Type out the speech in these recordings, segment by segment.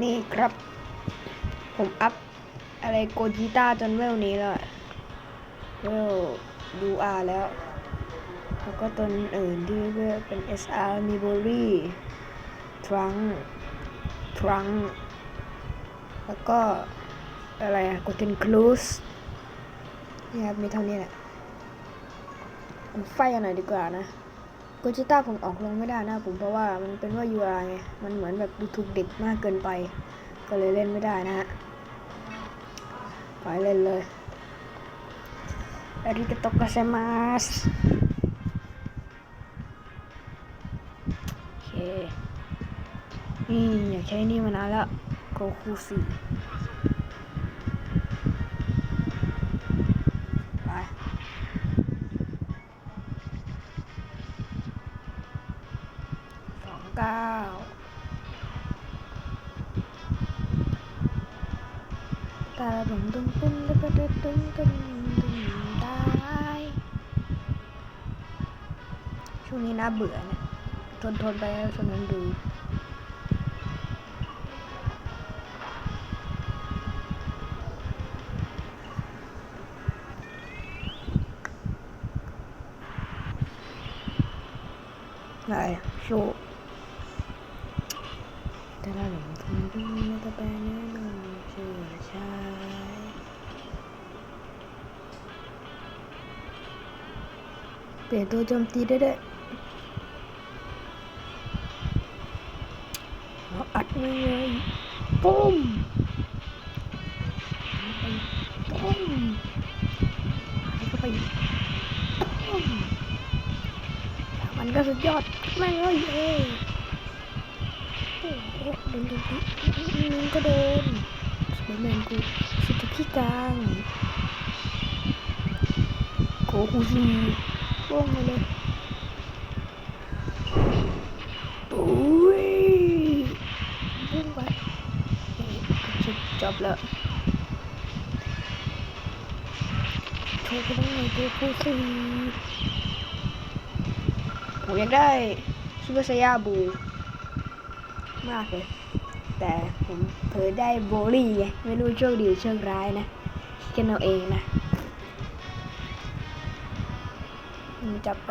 นี่ครับ ผมอัพอะไรโกจิต้าจนเวลนี้แล้วเวลดูอาแล้ว แล้วก็ตัวอื่นที่เวลเป็น SR มีโบลี่ทรังทรังแล้วก็อะไรอะโกเทนคลูสนี่ครับมีเท่านี้แหละไฟกันหน่อยดีกว่านะ โกจิต้าผมออกลงไม่ได้นะผมเพราะว่ามันเป็นว่า UI ไงมันเหมือนแบบดูถูกเด็กมากเกินไป ก็เลยเล่นไม่ได้นะฮะไปเล่นเลยอาริกาโตกาเซมาสโอเคนี่อยากใช้นี่มานานแล้วโกคูสี่ ช่วงนี้น่าเบื่อเนี่ยทนทนไปแล้วช่วงนั้นดูอะไรโชว์แต่ละหลงทุนที่ไม่ตะแปรแน่นอนเชื่อใช้เปลี่ยนตัวโจมตีได้ด้วย เลยปุ้มปุ้มแล้วก็ไปปุ้มมันก็สุดยอดแม่งเอ้ยเอ้โอ้โหโดนโดนมันก็โดนสไปแมนกูสุดที่พี่กลางโกกูซีล่วงมาเลยโอ้ยล่วงไป จบจบแล้วโชว์กันหน่อยโกกูซีผมอยากได้ซูเปอร์ไซยาบูมากเลย แต่ผมเผลอได้โบลี่ไงไม่รู้โชคดีหรือโชคร้ายนะกันเอาเองนะจับไป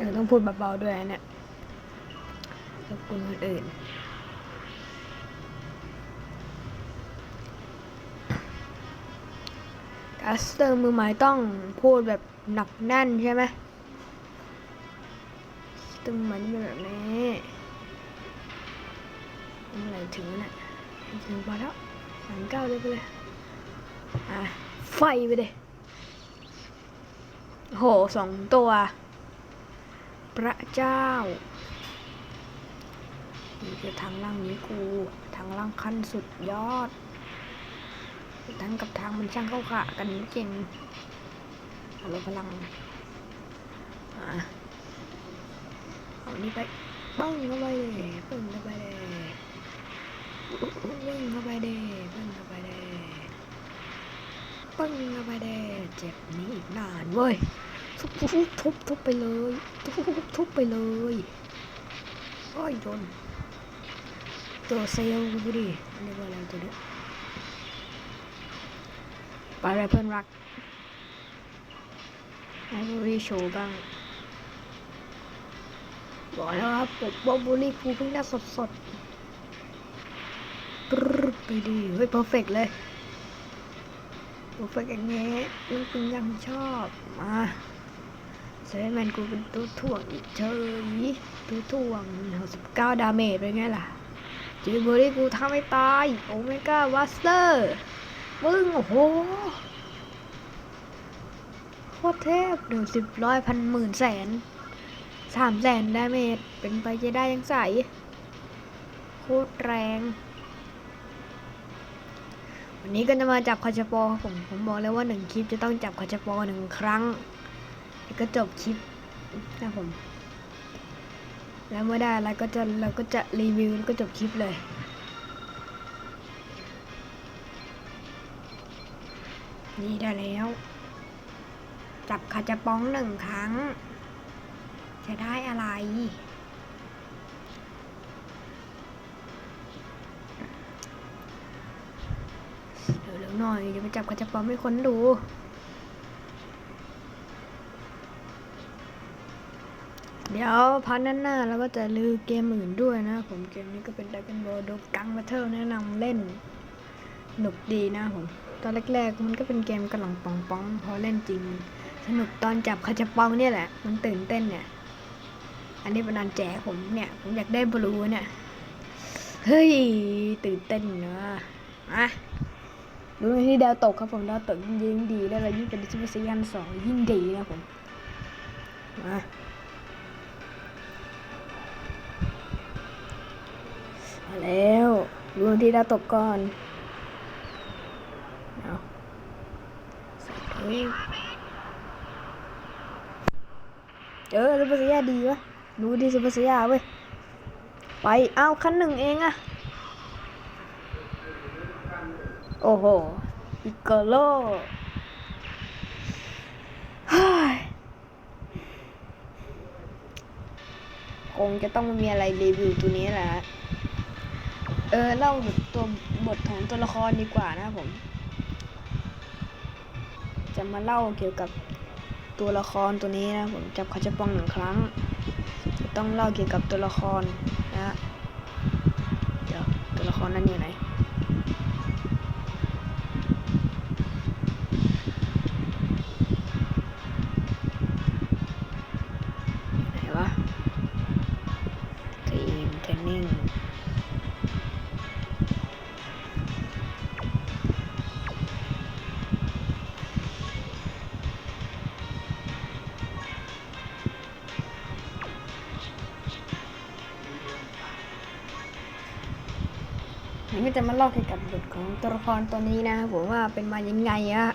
เออต้องพูดเบาๆด้วยนะเนี่ยแล้วคุณคนอื่นกัสเตอร์มือใหม่ต้องพูดแบบหนักแน่นใช่ไหมตึงเหมือนเป็นแบบนี้เมื่อไหรถึงน่ะถึงพอแล้วสามเก้าเลยไปเลย อะ ไฟไปเลยโหสองตัว ระเจ้านี่คือทางล่างนี้กูทางล่างขั้นสุดยอดทางกับทางมันช่างเข้าขากันจริงเอาลพลังอะเอานี่ไปบ้งเข้าไปเลยปึ้งเข้าไปเลยปึ้งเข้าไปเด้ปึ้งเข้าไปเด้ปึ้งเข้าไปเดเจ็บนี้อีกนานเว้ย ทุบทุบทุบทุบไปเลยทุบทุบทุบไปเลยโอ้ยโดนตัวเซลล์ดูดิเรียกว่าอะไรตัวเนี้ยไปอะไรเพื่อนรักให้บุรีโชว์บ้างบอกแล้วครับปกป้องบุรีกูเพิ่งได้สดสดๆปรึ๊ดไปดิเฮ้ยเพอร์เฟกเลยกูฝึกอย่างนี้ลูกคุณยังชอบ มา เซเว่นแมนกูเป็นตัวถ่วงอีกเฉยตัวถ่วงหกสิบเก้าดาเมจเป็นไงล่ะจีเบอรี่กูทำไม่ตายโอเมก้าวัสเตอร์มึงโอ้โหโคตรเทพหนึ่งสิบร้อยพันหมื่นแสนสามแสนดาเมจเป็นไปจะได้ยังใสโคตรแรง วันนี้ก็จะมาจับคาชปอครับผมผมบอกแล้วว่าหนึ่งคลิปจะต้องจับคาชปอหนึ่งครั้ง ก็จบคลิปนะผม แล้วเมื่อได้แล้วก็จะเราก็จะรีวิวแล้วก็จบคลิปเลย นี่ได้แล้ว จับคาชปองหนึ่งครั้ง จะได้อะไรเดี๋ยวเร็วหน่อยจะไปจับกระจับปอมให้คนดู ดี๋ยวพันหน้าๆแล้วก็จะลือเกมอื่นด้วยนะผมเกมนี้ก็เป็นดักกันโบดกังบัตเทิลแนะนำเล่นสนุกดีนะผมตอนแรกๆมันก็เป็นเกมกระหล่องปองปองๆพอเล่นจริง สนุกตอนจับคาจับปองเนี่ยแหละ มันตื่นเต้นเนี่ย อันนี้เป็นอันแจกผมเนี่ย ผมอยากได้บลูเนี่ย เฮ้ย ตื่นเต้นเนอะอะดูที่ดาวตกครับผมดาวตกยิ่งดีแล้วเรายิ่งเป็นซูเปอร์ซียันสองยิ่งดีนะผมมา แล้วดูที่ดาวตกก่อนเอาส่ถุงเจอซูเปอร์ซียาดีวะดูที่ซูเปอร์ซียาเว้ย ไป เอาขั้นหนึ่งเองอะโอ้โหปิกโกโลเฮ้ยคงจะต้องมีอะไรรีวิวตัวนี้แหละ เออเล่าตัวบทของตัวละครดีกว่านะครับผม จะมาเล่าเกี่ยวกับตัวละครตัวนี้นะผมจับเขาจะปองหนึ่งครั้ง ต้องเล่าเกี่ยวกับตัวละครนะเดี๋ยวตัวละครนั้นอยู่ไหน นี่ก็จะมาเล่าเกี่ยวกับบทของตัวละครตัวนี้นะผมว่าเป็นมายังไงอะ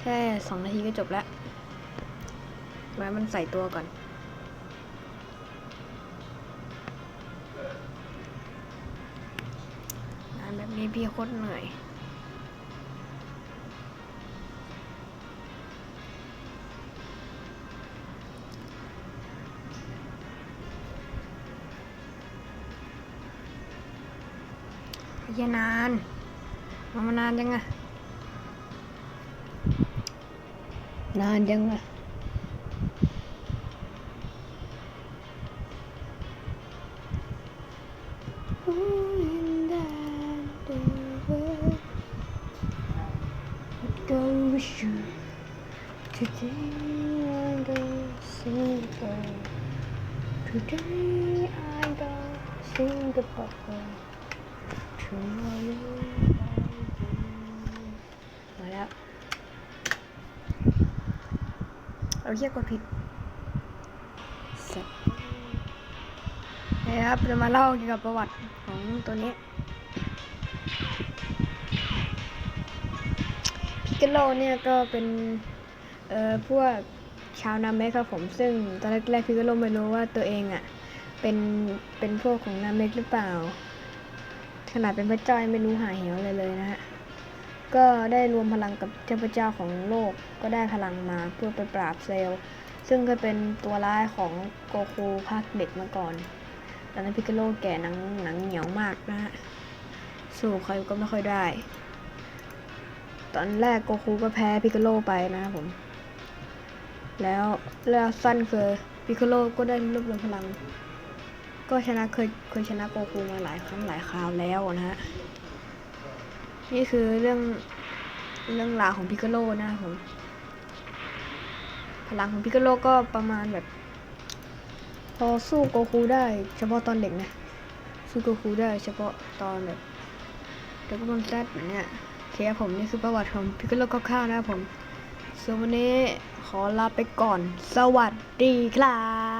แค่สองนาทีก็จบแล้วไว้มันใส่ตัวก่อน งานแบบนี้พี่โคตรเหนื่อย เหี้ยนาน มามานานจังอะนานจังอะ go with you. Today I go Singapore. Today I มาแล้วเราเรียกกดผิดสัตว์นะครับจะมาเล่าเกี่ยวกับประวัติของตัวนี้พิกาโลเนี่ยก็เป็นเอ่อพวกชาวนาเมกครับผม ซึ่งตอนแรกๆพิกาโลไม่รู้ว่าตัวเองอะ่ะเป็นเป็นพวกของนาเมกหรือเปล่า ขนาดเป็นพระเจ้าไม่รู้หาเหวเลยเลยนะฮะ ก็ได้รวมพลังกับเทพเจ้าของโลกก็ได้พลังมาเพื่อไปปราบเซลล์ซึ่งก็เป็นตัวร้ายของโกคูภาคเด็กมาก่อนตอนนั้นพิกาโลแก่หนังหนังเหนียวมากนะฮะ สู้ใครก็ไม่ค่อยได้ ตอนแรกโกคูก็แพ้พิกาโลไปนะครับผม แล้วแล้วสั้นคือพิกาโลก็ได้รวบรวมพลัง ก็ชนะเคยเคยชนะโกคูมาหลายครั้งหลายคราวแล้วนะฮะ นี่คือเรื่องเรื่องราวของพิกโลนะครับผม พลังของพิกโลก็ประมาณแบบ พอสู้โกคูได้เฉพาะตอนเด็กนะ สู้โกคูได้เฉพาะตอนแบบเด็กบนแซดอย่างเงี้ยเคครับผมนี่คือประวัติของพิกโลคร่าวๆนะครับผมส่วนวันนี้ขอลาไปก่อน สวัสดีครับ